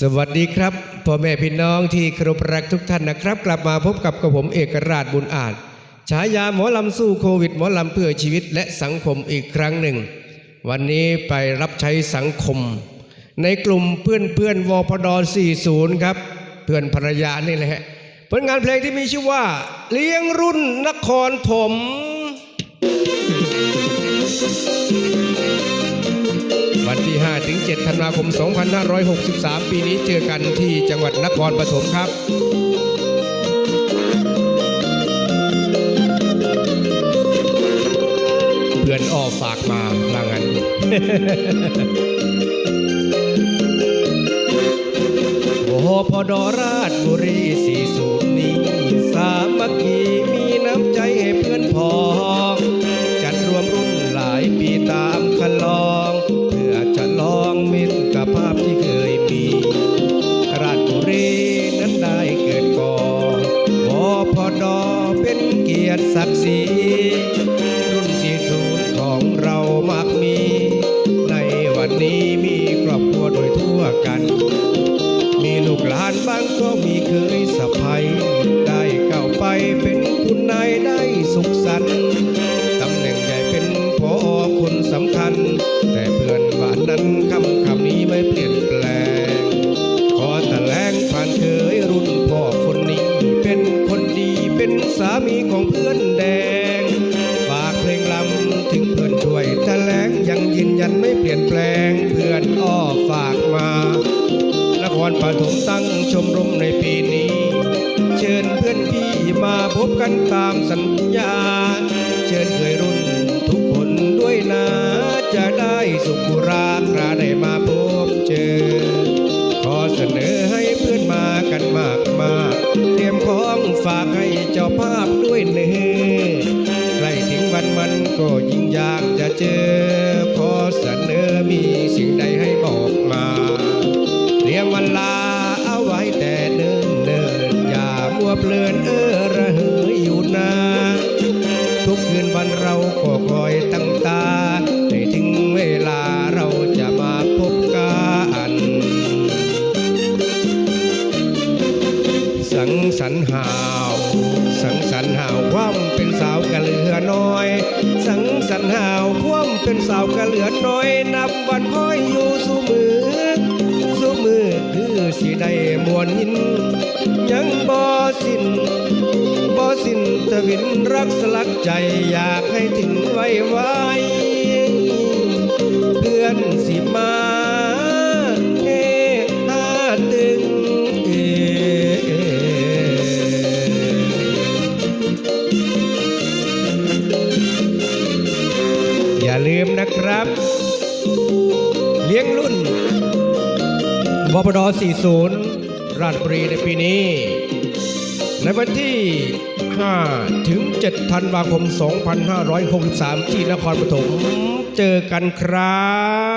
สวัสดีครับพ่อแม่พี่น้องที่เคารพรักทุกท่านนะครับ กลับมาพบกับกับผมเอกราชบุญอาจฉายาหมอลำสู้โควิด หมอลำเพื่อชีวิตและสังคมอีกครั้งหนึ่ง วันนี้ไปรับใช้สังคม ในกลุ่มเพื่อนเพื่อนวพด40 ครับ เพื่อนภรรยานี่แหละฮะผลงานเพลงที่มีชื่อว่า เลี้ยงรุ่นนครถม ที่ 5 ถึง 7 ธันวาคม 2563 ปีนี้เจอกันที่จังหวัดนครปฐมครับเพื่อนอ้อฝากมาลางันโอพอดอราชบุรีสี่ศูนย์นี้สามัคคี พอดอเป็นเกียรติศักดิ์ศรีรุ่นสี่ศูนย์ของเรามากมี ในวันนี้มีครอบครัวโดยทั่วกัน มีลูกหลานบ้างก็มีเคยสะพายได้เข้าไปเป็นคุณนายได้สุขสันต์ รปฐมตั้งชมรมในปีนี้ เชิญเพื่อนพี่มาพบกันตามสัญญา เชิญเคยรุ่นทุกคนด้วยนะ จะได้สุขุราคราได้มาพบเจอ ขอเสนอให้เพื่อนมากันมากมาเตรียมของฝากให้เจ้าภาพด้วยเนื้อใกล้ถึงวันมันก็ยิ่งอยากจะเจอ คืนวันเราก็คอยตั้งตาให้ถึงเวลาเราจะมาพบกัน สังสรรหาว สังสรรหาวความเป็นสาวกะเหลือน้อย สังสรรหาวความเป็นสาวกะเหลือน้อย นับวันคอยอยู่สู่มือสู้มือคือสิได้มวนยิน ยังบ่สิ้น ทวินรักสลักใจอยากให้ถึงไวไวเพื่อนสิมาเฮฮาตึงเออย่าลืมนะครับ เลี้ยงรุ่นวปด40 ราชบุรีในปีนี้ ในวันที่ 5 ถึง 7 ธันวาคม 2563 ที่นครปฐม เจอกันครับ